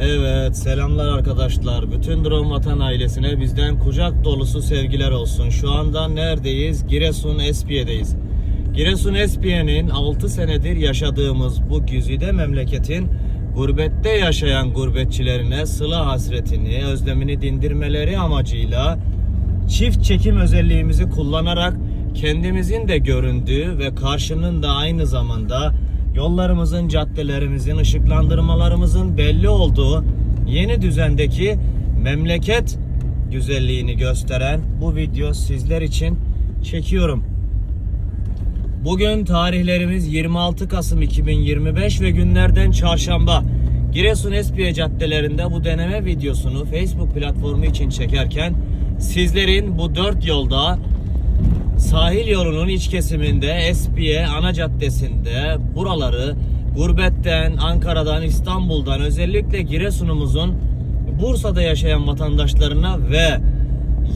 Evet selamlar arkadaşlar. Bütün Drone Vatan ailesine bizden kucak dolusu sevgiler olsun. Şu anda neredeyiz? Giresun Espiye'deyiz. Giresun Espiye'nin 6 senedir yaşadığımız bu güzide memleketin gurbette yaşayan gurbetçilerine sıla hasretini, özlemini dindirmeleri amacıyla çift çekim özelliğimizi kullanarak kendimizin de göründüğü ve karşının da aynı zamanda yollarımızın, caddelerimizin, ışıklandırmalarımızın belli olduğu yeni düzendeki memleket güzelliğini gösteren bu video sizler için çekiyorum. Bugün tarihlerimiz 26 Kasım 2025 ve günlerden çarşamba. Giresun Espiye caddelerinde bu deneme videosunu Facebook platformu için çekerken sizlerin bu dört yolda sahil yolunun iç kesiminde Espiye ana caddesinde buraları gurbetten, Ankara'dan, İstanbul'dan özellikle Giresun'umuzun Bursa'da yaşayan vatandaşlarına ve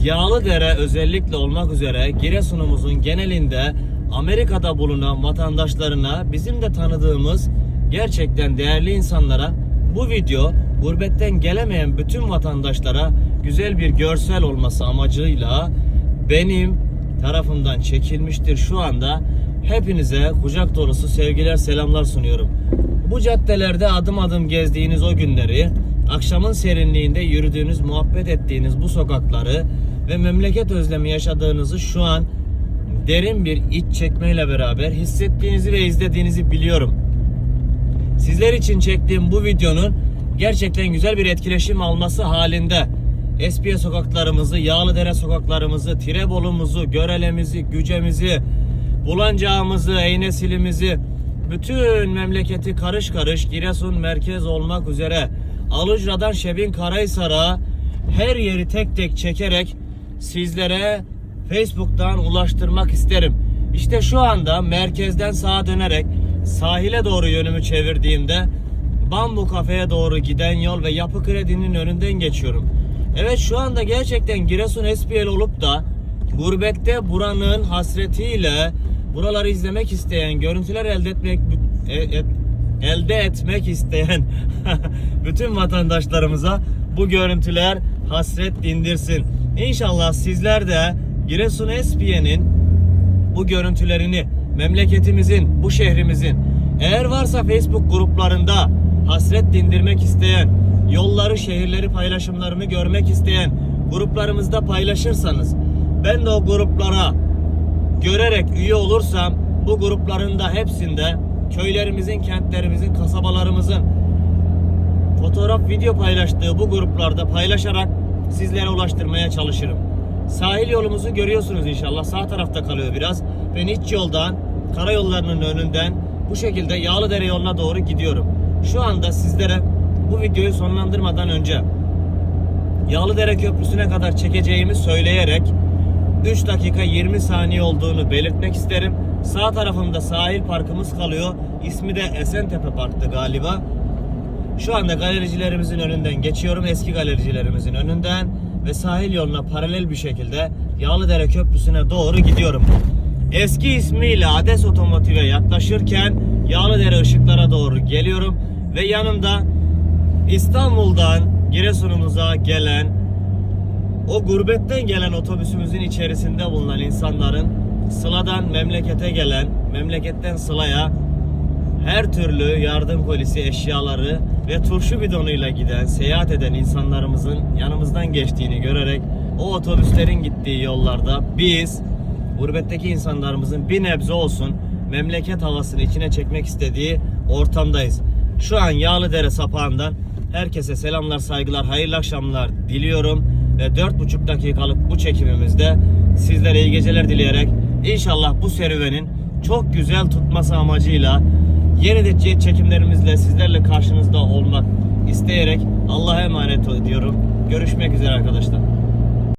Yağlıdere özellikle olmak üzere Giresun'umuzun genelinde Amerika'da bulunan vatandaşlarına bizim de tanıdığımız gerçekten değerli insanlara bu video gurbetten gelemeyen bütün vatandaşlara güzel bir görsel olması amacıyla benim tarafından çekilmiştir şu anda. Hepinize kucak dolusu sevgiler selamlar sunuyorum. Bu caddelerde adım adım gezdiğiniz o günleri, akşamın serinliğinde yürüdüğünüz, muhabbet ettiğiniz bu sokakları ve memleket özlemi yaşadığınızı şu an derin bir iç çekmeyle beraber hissettiğinizi ve izlediğinizi biliyorum. Sizler için çektiğim bu videonun gerçekten güzel bir etkileşim alması halinde Espiye sokaklarımızı, Yağlıdere sokaklarımızı, Tirebolu'muzu, Görele'mizi, Güce'mizi, Bulancağımızı, Eynesil'imizi, bütün memleketi karış karış Giresun merkez olmak üzere Alıcra'dan Şebin Karahisar'a her yeri tek tek çekerek sizlere Facebook'tan ulaştırmak isterim. İşte şu anda merkezden sağa dönerek sahile doğru yönümü çevirdiğimde Bambu Kafe'ye doğru giden yol ve Yapı Kredi'nin önünden geçiyorum. Evet şu anda gerçekten Giresun SPL olup da gurbette buranın hasretiyle buraları izlemek isteyen, görüntüler elde etmek e- e- elde etmek isteyen bütün vatandaşlarımıza bu görüntüler hasret dindirsin. İnşallah sizler de Giresun Espiye'nin bu görüntülerini memleketimizin, bu şehrimizin eğer varsa Facebook gruplarında hasret dindirmek isteyen, yolları, şehirleri paylaşımlarımı görmek isteyen gruplarımızda paylaşırsanız ben de o gruplara görerek üye olursam bu grupların da hepsinde köylerimizin, kentlerimizin, kasabalarımızın fotoğraf, video paylaştığı bu gruplarda paylaşarak sizlere ulaştırmaya çalışırım. Sahil yolumuzu görüyorsunuz inşallah. Sağ tarafta kalıyor biraz. Ben iç yoldan, karayollarının önünden bu şekilde Yağlıdere yoluna doğru gidiyorum. Şu anda sizlere bu videoyu sonlandırmadan önce Yağlıdere Köprüsü'ne kadar çekeceğimi söyleyerek 3 dakika 20 saniye olduğunu belirtmek isterim. Sağ tarafımda sahil parkımız kalıyor. İsmi de Esentepe Park'tı galiba. Şu anda galericilerimizin önünden geçiyorum. Eski galericilerimizin önünden ve sahil yoluna paralel bir şekilde Yağlıdere Köprüsü'ne doğru gidiyorum. Eski ismiyle Ades Otomotiv'e yaklaşırken Yağlıdere ışıklara doğru geliyorum ve yanımda İstanbul'dan Giresun'umuza gelen o gurbetten gelen otobüsümüzün içerisinde bulunan insanların Sıla'dan memlekete gelen, memleketten Sıla'ya her türlü yardım kolisi eşyaları ve turşu bidonuyla giden, seyahat eden insanlarımızın yanımızdan geçtiğini görerek o otobüslerin gittiği yollarda biz gurbetteki insanlarımızın bir nebze olsun memleket havasını içine çekmek istediği ortamdayız. Şu an Yağlıdere sapağından herkese selamlar, saygılar, hayırlı akşamlar diliyorum ve 4,5 dakikalık bu çekimimizde sizlere iyi geceler dileyerek inşallah bu serüvenin çok güzel tutması amacıyla yeni çekimlerimizle sizlerle karşınızda olmak isteyerek Allah'a emanet ediyorum. Görüşmek üzere arkadaşlar.